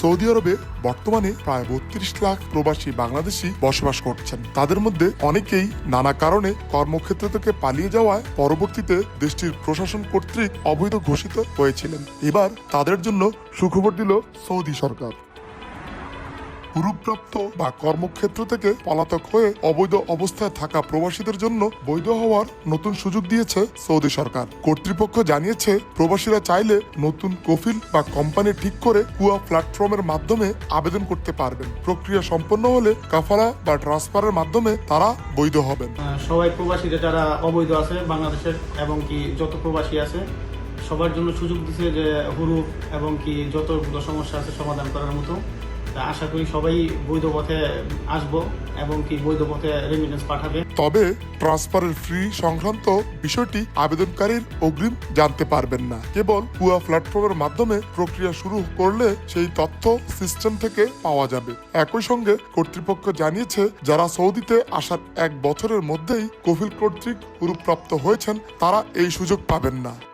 Saudi আরবে বর্তমানে প্রায় বত্রিশ লাখ প্রবাসী বাংলাদেশি বসবাস করছেন। তাদের মধ্যে অনেকেই নানা কারণে কর্মক্ষেত্র থেকে পালিয়ে যাওয়ায় পরবর্তীতে দেশটির প্রশাসন কর্তৃক অবৈধ ঘোষিত হয়েছিলেন। এবার তাদের জন্য সুখবর দিল সৌদি সরকার। পুরুপ্রাপ্ত বা কর্মক্ষেত্র থেকে পলাতক হয়ে অবৈধ অবস্থায় থাকা প্রবাসীদের জন্য বৈধ হওয়ার নতুন সুযোগ দিয়েছে সৌদি সরকার। কর্তৃপক্ষ জানিয়েছে, প্রবাসীরা চাইলে নতুন কফিল বা কোম্পানি ঠিক করে কুয়া প্ল্যাটফর্মের মাধ্যমে আবেদন করতে পারবেন। প্রক্রিয়া সম্পন্ন হলে কাফালা বা ট্রান্সফারের মাধ্যমে তারা বৈধ হবেন। সবাই প্রবাসীরা যারা অবৈধ আছে বাংলাদেশের এবং কি যত প্রবাসী আছে, সবার জন্য সুযোগ দিছে যে হুরুপ এবং কি যতগুলো সমস্যা আছে সমাধান করার মতো। আশা করি সবাই বৈধ পথে আসব এবং কি বৈধ পথে রেমিটেন্স পাঠাবে। তবে ট্রান্সফারের ফ্রি সংক্রান্ত বিষয়টি আবেদনকারীর অগ্রিম জানতে পারবেন না। কেবল কুয়া প্ল্যাটফর্মের মাধ্যমে প্রক্রিয়া শুরু করলে সেই তথ্য সিস্টেম থেকে পাওয়া যাবে। একই সঙ্গে কর্তৃপক্ষ জানিয়েছে, যারা সৌদিতে আসার এক বছরের মধ্যেই কফিল কর্তৃক হুরুপ্রাপ্ত হয়েছেন, তারা এই সুযোগ পাবেন না।